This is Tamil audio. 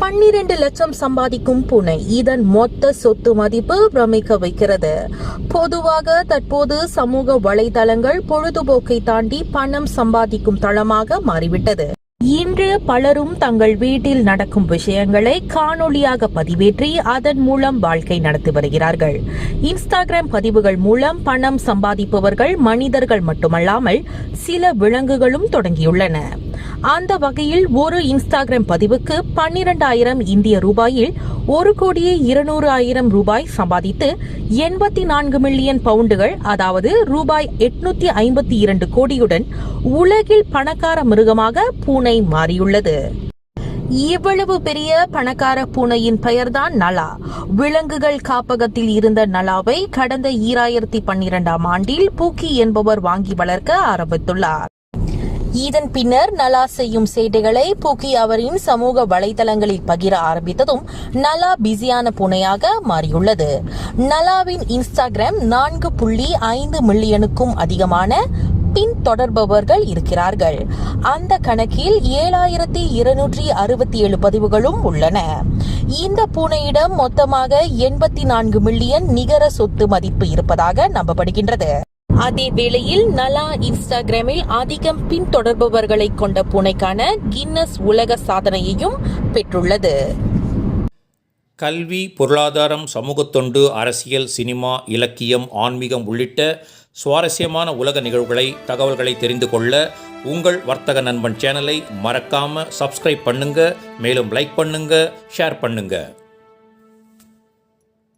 பன்னிரண்டு லட்சம் சம்பாதிக்கும் பூனை. இதன் மொத்த சொத்து மதிப்பு பிரமிக்க வைக்கிறது. பொதுவாக தற்போது சமூக வலைதளங்கள் பொழுதுபோக்கை தாண்டி பணம் சம்பாதிக்கும் தளமாக மாறிவிட்டது. இன்று பலரும் தங்கள் வீட்டில் நடக்கும் விஷயங்களை காணொளியாக பதிவேற்றி அதன் மூலம் வாழ்க்கை நடத்தி வருகிறார்கள். இன்ஸ்டாகிராம் பதிவுகள் மூலம் பணம் சம்பாதிப்பவர்கள் மனிதர்கள் மட்டுமல்லாமல் சில விலங்குகளும் தொடங்கியுள்ளன. அந்த வகையில் ஒரு இன்ஸ்டாகிராம் பதிவுக்கு பன்னிரண்டாயிரம் இந்திய ரூபாயில் ஒரு கோடியே இருநூறு ஆயிரம் ரூபாய் சம்பாதித்து எண்பத்தி நான்கு மில்லியன் பவுண்டுகள் அதாவது ரூபாய் எட்நூத்தி ஐம்பத்தி இரண்டு கோடியுடன் உலகில் பணக்கார மிருகமாக பூனை மாறியுள்ளது. இவ்வளவு பெரிய பணக்கார பூனையின் பெயர்தான் நலா. விலங்குகள் காப்பகத்தில் இருந்த நலாவை கடந்த ஈராயிரத்தி பன்னிரண்டாம் ஆண்டில் பூக்கி என்பவர் வாங்கி வளர்க்க ஆரம்பித்துள்ளார். இதன் பின்னர் நலா செய்யும் சேட்டைகளை பூக்கி அவரின் சமூக வலைதளங்களில் பகிர ஆரம்பித்ததும் நலா பிஸியான பூனையாக மாறியுள்ளது. நலாவின் இன்ஸ்டாகிராம் நான்கு புள்ளி ஐந்து மில்லியனுக்கும் அதிகமான பின் தொடர்பவர்கள் இருக்கிறார்கள். அந்த கணக்கில் ஏழாயிரத்தி இருநூற்றி அறுபத்தி ஏழு பதிவுகளும் உள்ளன. இந்த பூனையிடம் மொத்தமாக எண்பத்தி நான்கு மில்லியன் நிகர சொத்து மதிப்பு இருப்பதாக நம்பப்படுகின்றது. அதே வேளையில் நலா இன்ஸ்டாகிராமில் அதிகம் பின்தொடர்பவர்களை கொண்ட பூனைக்கான கின்னஸ் உலக சாதனையையும் பெற்றுள்ளது. கல்வி பொருளாதாரம் சமூகத்தொண்டு அரசியல் சினிமா இலக்கியம் ஆன்மீகம் உள்ளிட்ட சுவாரஸ்யமான உலக நிகழ்வுகளை தகவல்களை தெரிந்து கொள்ள உங்கள் வர்த்தக நண்பன் சேனலை மறக்காம சப்ஸ்கிரைப் பண்ணுங்க மேலும் லைக் பண்ணுங்க ஷேர் பண்ணுங்க.